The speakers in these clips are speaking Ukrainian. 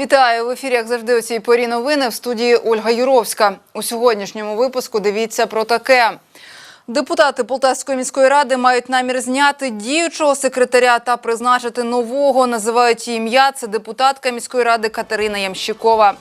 Вітаю в ефірі, як завжди, у цій порі новини в студії Ольга Юровська. У сьогоднішньому випуску дивіться про таке. Депутати Полтавської міської ради мають намір зняти діючого секретаря та призначити нового. Називають її ім'я. Це депутатка міської ради Катерина Ямщикова.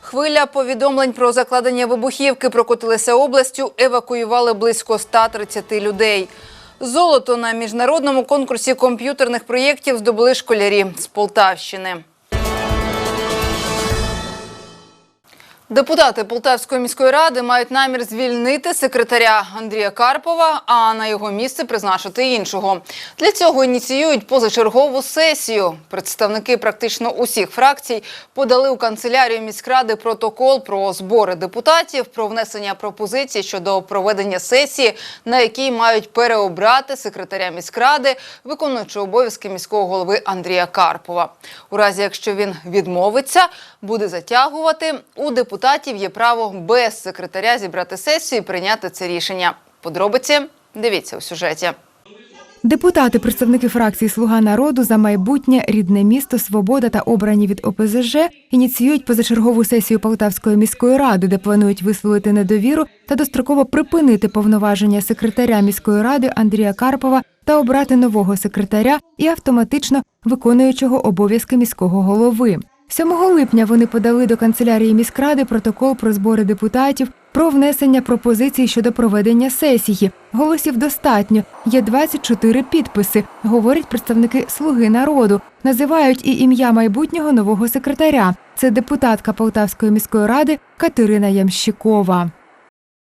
Хвиля повідомлень про закладення вибухівки прокотилися областю. Евакуювали близько 130 людей. Золото на міжнародному конкурсі комп'ютерних проєктів здобули школярі з Полтавщини. Депутати Полтавської міської ради мають намір звільнити секретаря Андрія Карпова, а на його місце призначити іншого. Для цього ініціюють позачергову сесію. Представники практично усіх фракцій подали у канцелярію міськради протокол про збори депутатів, про внесення пропозицій щодо проведення сесії, на якій мають переобрати секретаря міськради, виконуючи обов'язки міського голови Андрія Карпова. У разі, якщо він відмовиться, буде затягувати у депутатів є право без секретаря зібрати сесію і прийняти це рішення. Подробиці дивіться у сюжеті. Депутати, представники фракції Слуга народу за майбутнє рідне місто Свобода та обрані від ОПЗЖ ініціюють позачергову сесію Полтавської міської ради, де планують висловити недовіру та достроково припинити повноваження секретаря міської ради Андрія Карпова та обрати нового секретаря і автоматично виконуючого обов'язки міського голови. 7 липня вони подали до канцелярії міськради протокол про збори депутатів про внесення пропозицій щодо проведення сесії. Голосів достатньо. Є 24 підписи, говорять представники Слуги народу. Називають і ім'я майбутнього нового секретаря. Це депутатка Полтавської міської ради Катерина Ямщикова.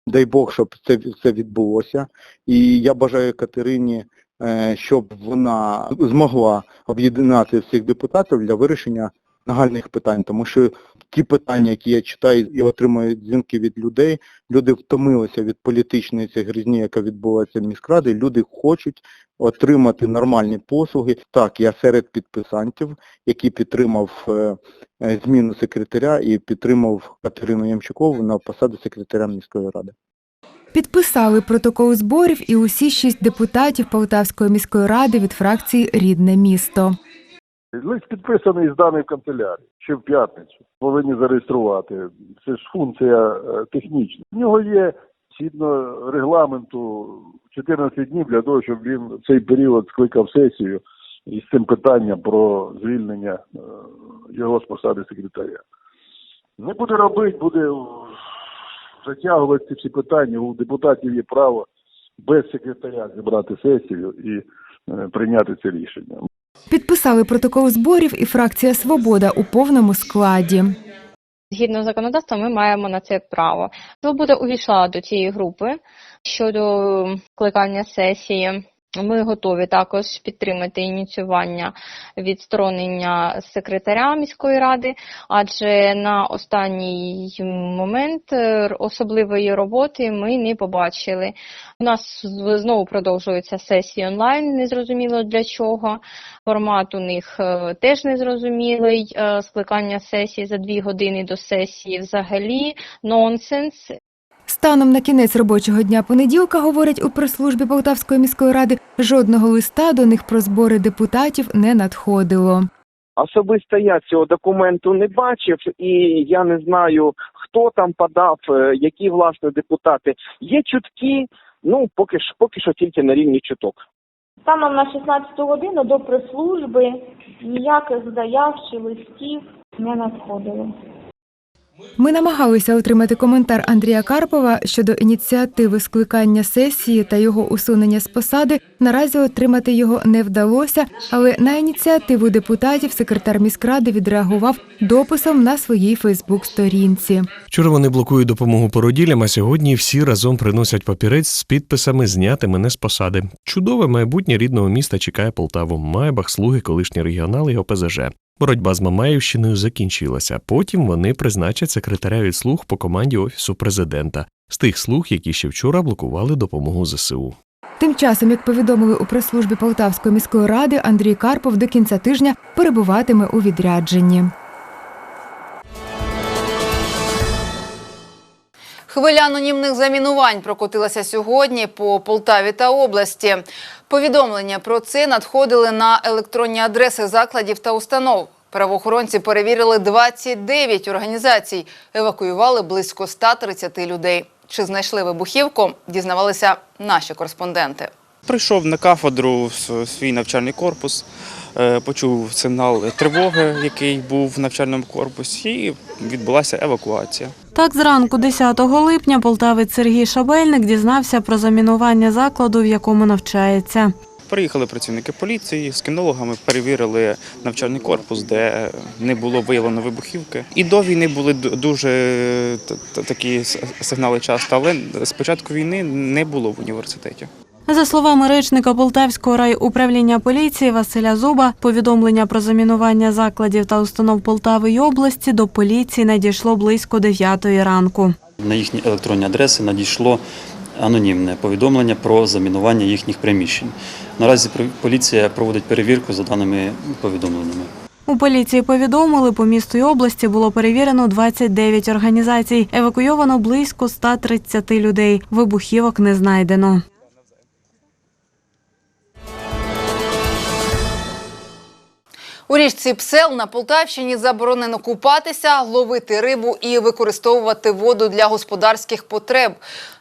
Дай Бог, щоб це все відбулося. І я бажаю Катерині, е, щоб вона змогла об'єднати всіх депутатів для вирішення нагальних питань, тому що ті питання, які я читаю і отримую дзвінки від людей, люди втомилися від політичної цієї грізні, яка відбувається в міськраді, люди хочуть отримати нормальні послуги. Так, я серед підписантів, який підтримав е, е, зміну секретаря і підтримав Катерину Ямчукову на посаду секретаря міської ради. Підписали протокол зборів і усі шість депутатів Полтавської міської ради від фракції Рідне місто. Лист підписаний і зданий в канцелярії ще в п'ятницю. Повинні зареєструвати. Це ж функція е, технічна. В нього є згідно регламенту 14 днів для того, щоб він в цей період скликав сесію із цим питанням про звільнення е, його з посади секретаря. Не буде робити, буде затягувати ці всі питання. У депутатів є право без секретаря зібрати сесію і е, прийняти це рішення. Підписали протокол зборів і фракція Свобода у повному складі. Згідно законодавства, ми маємо на це право. Свобода увійшла до цієї групи щодо кликання сесії. Ми готові також підтримати ініціювання відсторонення секретаря міської ради, адже на останній момент е, особливої роботи ми не побачили. У нас знову продовжуються сесії онлайн, незрозуміло для чого. Формат у них е, теж незрозумілий. Е, Скликання сесії за дві години до сесії взагалі нонсенс. Станом на кінець робочого дня понеділка, говорять у прес-службі Полтавської міської ради, жодного листа до них про збори депутатів не надходило. Особисто я цього документу не бачив, і я не знаю, хто там подав, е, які власне депутати. Є чутки, ну поки що, поки що тільки на рівні чуток. Станом на 16 годину до прес-служби ніяких заяв чи листів не надходило. Ми намагалися отримати коментар Андрія Карпова щодо ініціативи скликання сесії та його усунення з посади. Наразі отримати його не вдалося, але на ініціативу депутатів секретар міськради відреагував дописом на своїй Фейсбук-сторінці. Вчора вони блокують допомогу породілям, а сьогодні всі разом приносять папірець з підписами зняти мене з посади. Чудове майбутнє рідного міста чекає Полтаву. Майбах, слуги, колишні регіонали і ОПЗЖ. Боротьба з Мамаївщиною закінчилася. Потім вони призначать секретаря від слуг по команді офісу президента з тих слуг, які ще вчора блокували допомогу ЗСУ. Тим часом, як повідомили у прес-службі Полтавської міської ради, Андрій Карпов до кінця тижня перебуватиме у відрядженні. Хвиля анонімних замінувань прокотилася сьогодні по Полтаві та області. Повідомлення про це надходили на електронні адреси закладів та установ. Правоохоронці перевірили 29 організацій, евакуювали близько 130 людей. Чи знайшли вибухівку, дізнавалися наші кореспонденти. Прийшов на кафедру в свій навчальний корпус, е, почув сигнал тривоги, який був в навчальному корпусі, і відбулася евакуація. Так, зранку 10 липня полтавець Сергій Шабельник дізнався про замінування закладу, в якому навчається. Приїхали працівники поліції з кінологами, перевірили навчальний корпус, де не було виявлено вибухівки. І до війни були дуже т- такі сигнали часто, але з початку війни не було в університеті. За словами речника Полтавського райуправління поліції Василя Зуба, повідомлення про замінування закладів та установ Полтави й області до поліції надійшло близько 9 ранку. На їхні електронні адреси надійшло анонімне повідомлення про замінування їхніх приміщень. Наразі поліція проводить перевірку за даними повідомленнями. У поліції повідомили, по місту й області було перевірено 29 організацій. Евакуйовано близько 130 людей. Вибухівок не знайдено. У річці Псел на Полтавщині заборонено купатися, ловити рибу і використовувати воду для господарських потреб.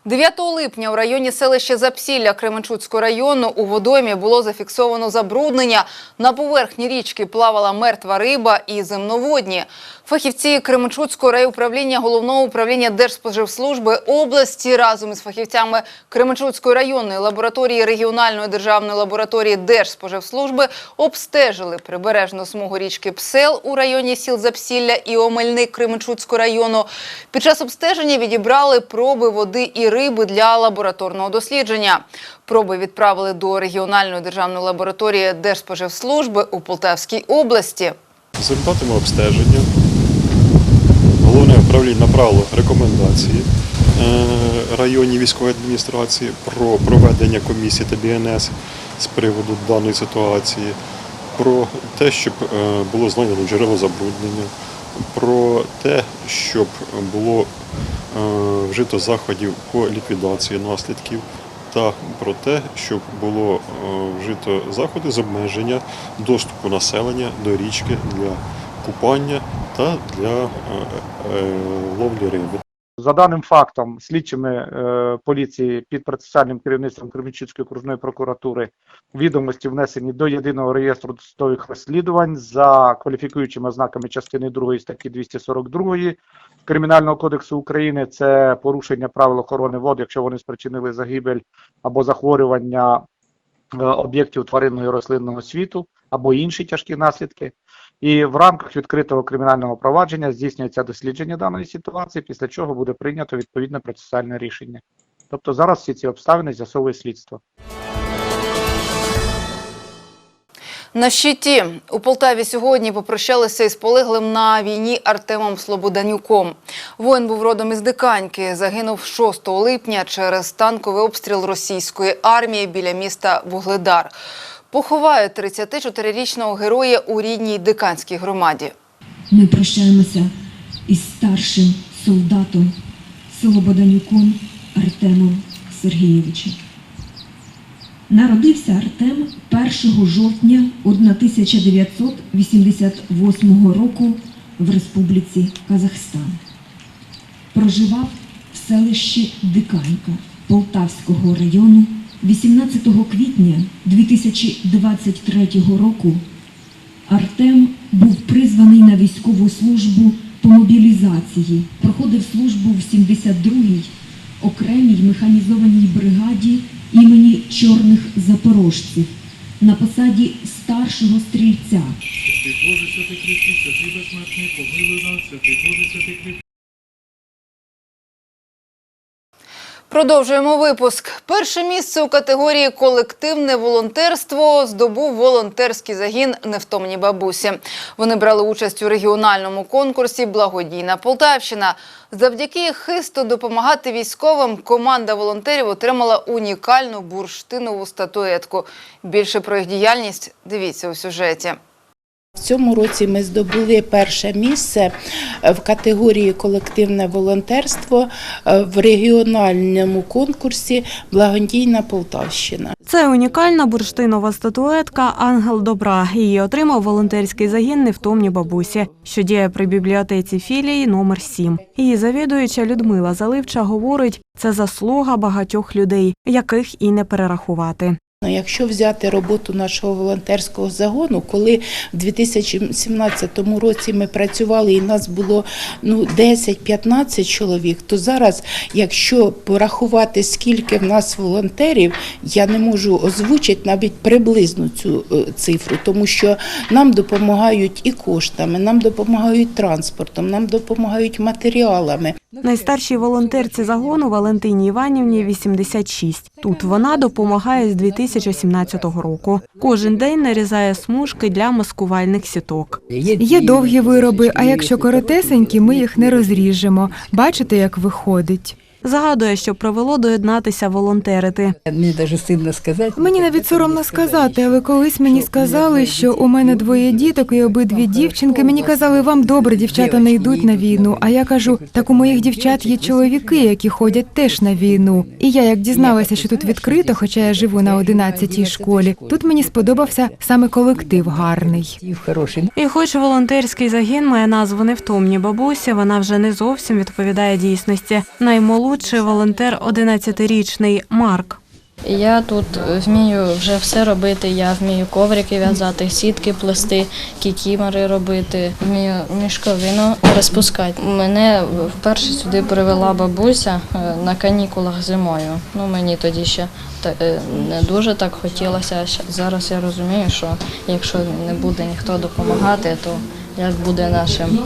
9 липня у районі селища Запсілля Кременчуцького району у водоймі було зафіксовано забруднення. На поверхні річки плавала мертва риба і земноводні. Фахівці Кременчуцького райуправління головного управління Держспоживслужби області разом із фахівцями Кременчуцької районної лабораторії регіональної державної лабораторії Держспоживслужби обстежили прибережну смугу річки Псел у районі сіл Запсілля і Омельник Кременчуцького району. Під час обстеження відібрали проби води і риби для лабораторного дослідження. Проби відправили до регіональної державної лабораторії Держспоживслужби у Полтавській області. За результатами обстеження головне управління направило рекомендації е, районній військової адміністрації про проведення комісії та БНС з приводу даної ситуації, про те, щоб е, було знайдено джерело забруднення, про те, щоб було е, вжито заходів по ліквідації наслідків. Та про те, щоб було е, вжито заходи з обмеження доступу населення до річки для купання та для е, ловлі риби. За даним фактом, слідчими е, поліції під процесуальним керівництвом Кременчуцької окружної прокуратури відомості внесені до єдиного реєстру досудових розслідувань за кваліфікуючими ознаками частини 2 статті 242 Кримінального кодексу України. Це порушення правил охорони вод, якщо вони спричинили загибель або захворювання е, об'єктів тваринного і рослинного світу або інші тяжкі наслідки. І в рамках відкритого кримінального провадження здійснюється дослідження даної ситуації, після чого буде прийнято відповідне процесуальне рішення. Тобто зараз всі ці обставини з'ясовує слідство. На щиті у Полтаві сьогодні попрощалися із полеглим на війні Артемом Слободанюком. Воїн був родом із Диканьки. Загинув 6 липня через танковий обстріл російської армії біля міста Вугледар. Поховають 34-річного героя у рідній Диканській громаді. Ми прощаємося із старшим солдатом Слободанюком Артемом Сергійовичем. Народився Артем 1 жовтня 1988 року в Республіці Казахстан. Проживав в селищі Диканька Полтавського району 18 квітня 2023 року Артем був призваний на військову службу по мобілізації. Проходив службу в 72-й окремій механізованій бригаді імені Чорних Запорожців на посаді старшого стрільця. Продовжуємо випуск. Перше місце у категорії колективне волонтерство здобув волонтерський загін Невтомні бабусі. Вони брали участь у регіональному конкурсі Благодійна Полтавщина. Завдяки хисту допомагати військовим команда волонтерів отримала унікальну бурштинову статуетку. Більше про їх діяльність дивіться у сюжеті. В цьому році ми здобули перше місце е, в категорії колективне волонтерство е, в регіональному конкурсі Благодійна Полтавщина. Це унікальна бурштинова статуетка Ангел добра. Її отримав волонтерський загін невтомні бабусі, що діє при бібліотеці філії номер 7 Її завідуюча Людмила Заливча говорить, це заслуга багатьох людей, яких і не перерахувати. Ну, Якщо взяти роботу нашого волонтерського загону, коли в 2017 році ми працювали і нас було ну 10-15 чоловік, то зараз, якщо порахувати скільки в нас волонтерів, я не можу озвучити навіть приблизну цю е, цифру, тому що нам допомагають і коштами, нам допомагають транспортом, нам допомагають матеріалами. Найстаршій волонтерці загону Валентині Іванівні 86. Тут вона допомагає з 2017 року. Кожен день нарізає смужки для маскувальних сіток. Є довгі вироби, а якщо коротесенькі, ми їх не розріжемо. Бачите, як виходить. Загадує, що привело доєднатися волонтерити. Мені навіть стидно сказати. Мені навіть соромно сказати, але колись мені сказали, що у мене двоє діток і обидві дівчинки. Мені казали, вам добре, дівчата не йдуть на війну. А я кажу, так у моїх дівчат є чоловіки, які ходять теж на війну. І я як дізналася, що тут відкрито, хоча я живу на 11-й школі, тут мені сподобався саме колектив гарний. Хороший. І хоч волонтерський загін має назву невтомні бабусі, вона вже не зовсім відповідає дійсності. Наймолодший волонтер 11-річний Марк. Я тут вмію вже все робити. Я вмію коврики в'язати, сітки плести, кікімори робити, вмію мішковину розпускати. Мене вперше сюди привела бабуся е, на канікулах зимою. Ну мені тоді ще е, не дуже так хотілося. Зараз я розумію, що якщо не буде ніхто допомагати, то як буде нашим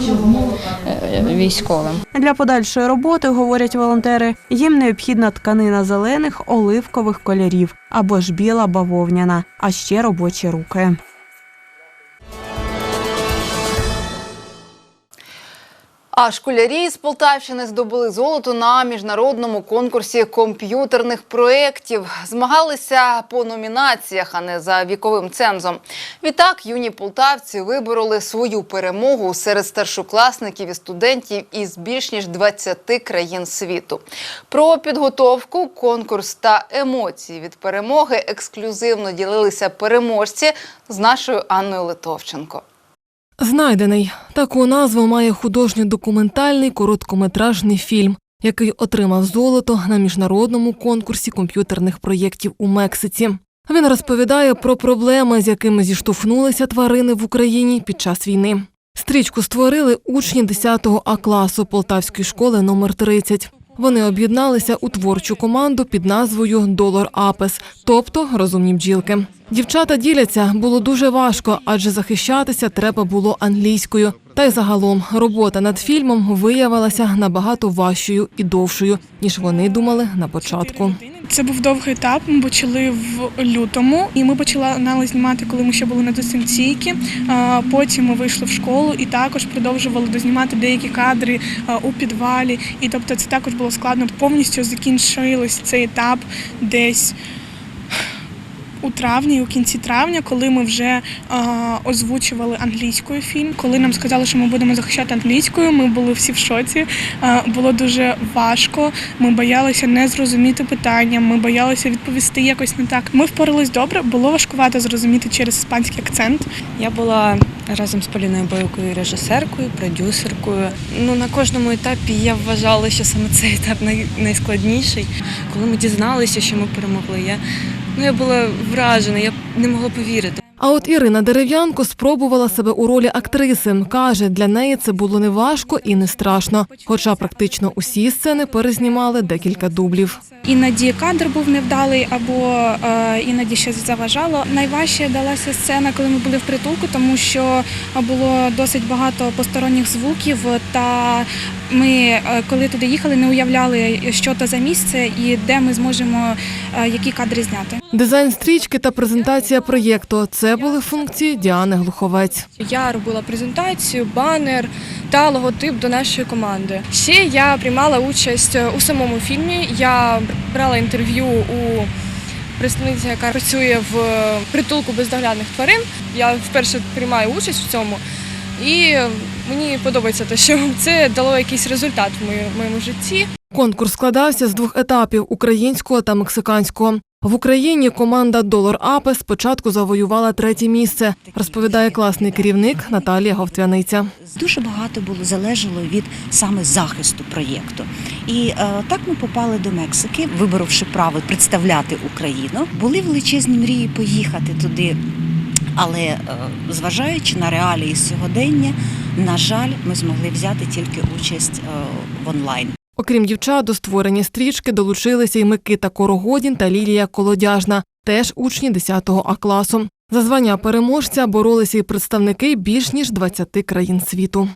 е, військовим. Для подальшої роботи, говорять волонтери, їм необхідна тканина зелених оливкових кольорів або ж біла бавовняна, а ще робочі руки. А школярі з Полтавщини здобули золото на міжнародному конкурсі комп'ютерних проєктів. Змагалися по номінаціях, а не за віковим цензом. Відтак юні полтавці вибороли свою перемогу серед старшокласників і студентів із більш ніж 20 країн світу. Про підготовку, конкурс та емоції від перемоги ексклюзивно ділилися переможці з нашою Анною Литовченко. Знайдений таку назву має художньо-документальний короткометражний фільм, який отримав золото на міжнародному конкурсі комп'ютерних проєктів у Мексиці. Він розповідає про проблеми, з якими зіштовхнулися тварини в Україні під час війни. Стрічку створили учні 10 А класу Полтавської школи номер 30. Вони об'єдналися у творчу команду під назвою Долар Апес, тобто розумні бджілки. Дівчата діляться, було дуже важко, адже захищатися треба було англійською. Та й загалом робота над фільмом виявилася набагато важчою і довшою, ніж вони думали на початку. Це був довгий етап. Ми почали в лютому, і ми почали знімати, коли ми ще були на дистанційці. Потім ми вийшли в школу і також продовжували дознімати деякі кадри у підвалі. І тобто це також було складно. Повністю закінчилось цей етап десь. У травні, у кінці травня, коли ми вже е, озвучували англійською фільм, коли нам сказали, що ми будемо захищати англійською, ми були всі в шоці. Е, було дуже важко. Ми боялися не зрозуміти питання, ми боялися відповісти якось не так. Ми впорались добре, було важкувато зрозуміти через іспанський акцент. Я була разом з Поліною Бойкою режисеркою, продюсеркою. Ну на кожному етапі я вважала, що саме цей етап най- найскладніший. Коли ми дізналися, що ми перемогли, я ну я була вражена, я не могла повірити. А от Ірина Дерев'янко спробувала себе у ролі актриси. Каже, для неї це було не важко і не страшно. Хоча практично усі сцени перезнімали декілька дублів. Іноді кадр був невдалий або е, іноді щось заважало. Найважче далася сцена, коли ми були в притулку, тому що було досить багато посторонніх звуків. Та ми, е, коли туди їхали, не уявляли, що то за місце і де ми зможемо е, які кадри зняти. Дизайн стрічки та презентація проєкту це були функції Діани Глуховець. Я робила презентацію, банер та логотип до нашої команди. Ще я приймала участь у самому фільмі. Я брала інтерв'ю у представниця, яка працює в притулку бездоглядних тварин. Я вперше приймаю участь в цьому, і мені подобається те, що це дало якийсь результат в моєму житті. Конкурс складався з двох етапів українського та мексиканського. В Україні команда Долар Апе спочатку завоювала третє місце, розповідає класний керівник Наталія Говтвяниця. Дуже багато було залежало від саме захисту проєкту. І е, так ми попали до Мексики, виборовши право представляти Україну. Були величезні мрії поїхати туди. Але е, зважаючи на реалії сьогодення, на жаль, ми змогли взяти тільки участь е, в онлайн. Окрім дівчат, до створення стрічки долучилися й Микита Корогодін та Лілія Колодяжна, теж учні 10 А класу. За звання переможця боролися й представники більш ніж 20 країн світу.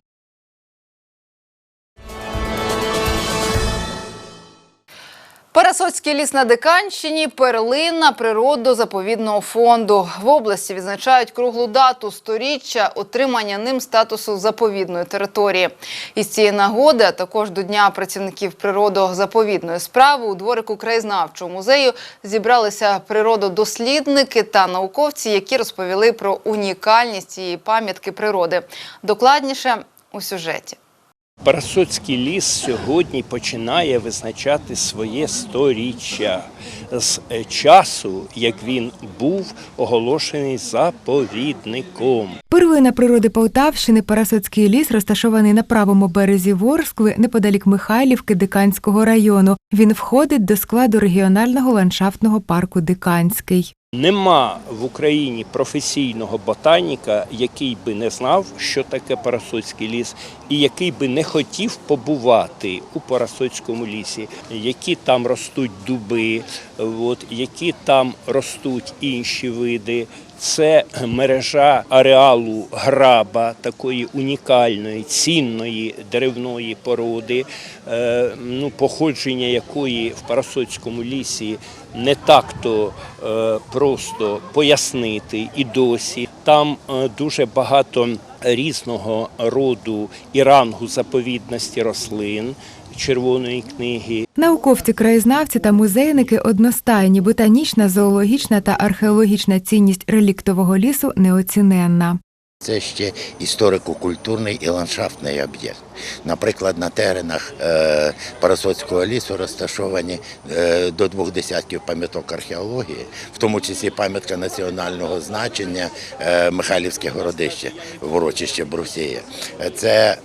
Парасоцький ліс на Диканщині – перлина природо-заповідного фонду. В області відзначають круглу дату сторіччя отримання ним статусу заповідної території. Із цієї нагоди, а також до Дня працівників природо-заповідної справи у дворику краєзнавчого музею зібралися природодослідники та науковці, які розповіли про унікальність цієї пам'ятки природи. Докладніше у сюжеті. Парасоцький ліс сьогодні починає визначати своє сторіччя з е, часу, як він був оголошений заповідником. Перлина природи Полтавщини Парасоцький ліс розташований на правому березі Ворскли неподалік Михайлівки Диканського району. Він входить до складу регіонального ландшафтного парку Диканський. Нема в Україні професійного ботаніка, який би не знав, що таке Парасоцький ліс, і який би не хотів побувати у Парасоцькому лісі, які там ростуть дуби, от, які там ростуть інші види. Це мережа ареалу граба, такої унікальної, цінної деревної породи, е, ну, походження якої в Парасоцькому лісі не так-то е, просто пояснити і досі. Там е, дуже багато різного роду і рангу заповідності рослин червоної книги. Науковці, краєзнавці та музейники одностайні, ботанічна, зоологічна та археологічна цінність реліктового лісу неоціненна. Це ще історико-культурний і ландшафтний об'єкт. Наприклад, на теренах е, Парасоцького лісу розташовані е, до двох десятків пам'яток археології, в тому числі пам'ятка національного значення е, Михайлівське городище, урочище Брусія. Це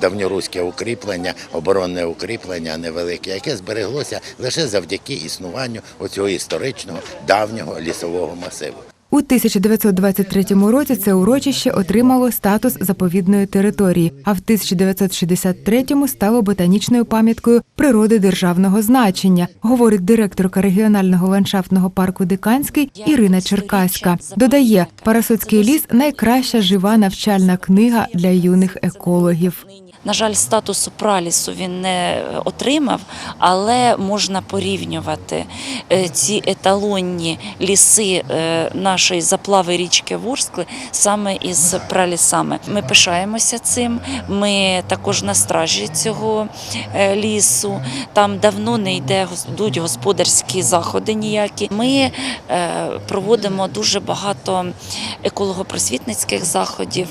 давньоруське укріплення, оборонне укріплення невелике, яке збереглося лише завдяки існуванню оцього історичного давнього лісового масиву. У 1923 році це урочище отримало статус заповідної території, а в 1963-му стало ботанічною пам'яткою природи державного значення, говорить директорка регіонального ландшафтного парку Диканський Ірина Черкаська. Додає, Парасоцький ліс найкраща жива навчальна книга для юних екологів. На жаль, статусу пралісу він не отримав, але можна порівнювати е, ці еталонні ліси е, нашої заплави річки Ворскли саме із пралісами. Ми пишаємося цим. Ми також на стражі цього е, лісу. Там давно не йде йдуть господарські заходи ніякі. Ми проводимо дуже багато еколого-просвітницьких заходів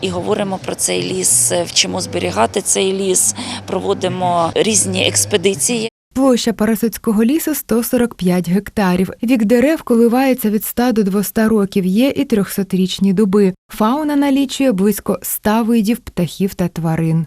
і говоримо про цей ліс, вчимо зберігати цей ліс, проводимо різні експедиції. Площа Парасоцького лісу 145 гектарів. Вік дерев коливається від 100 до 200 років. Є і 300-річні дуби. Фауна налічує близько 100 видів птахів та тварин.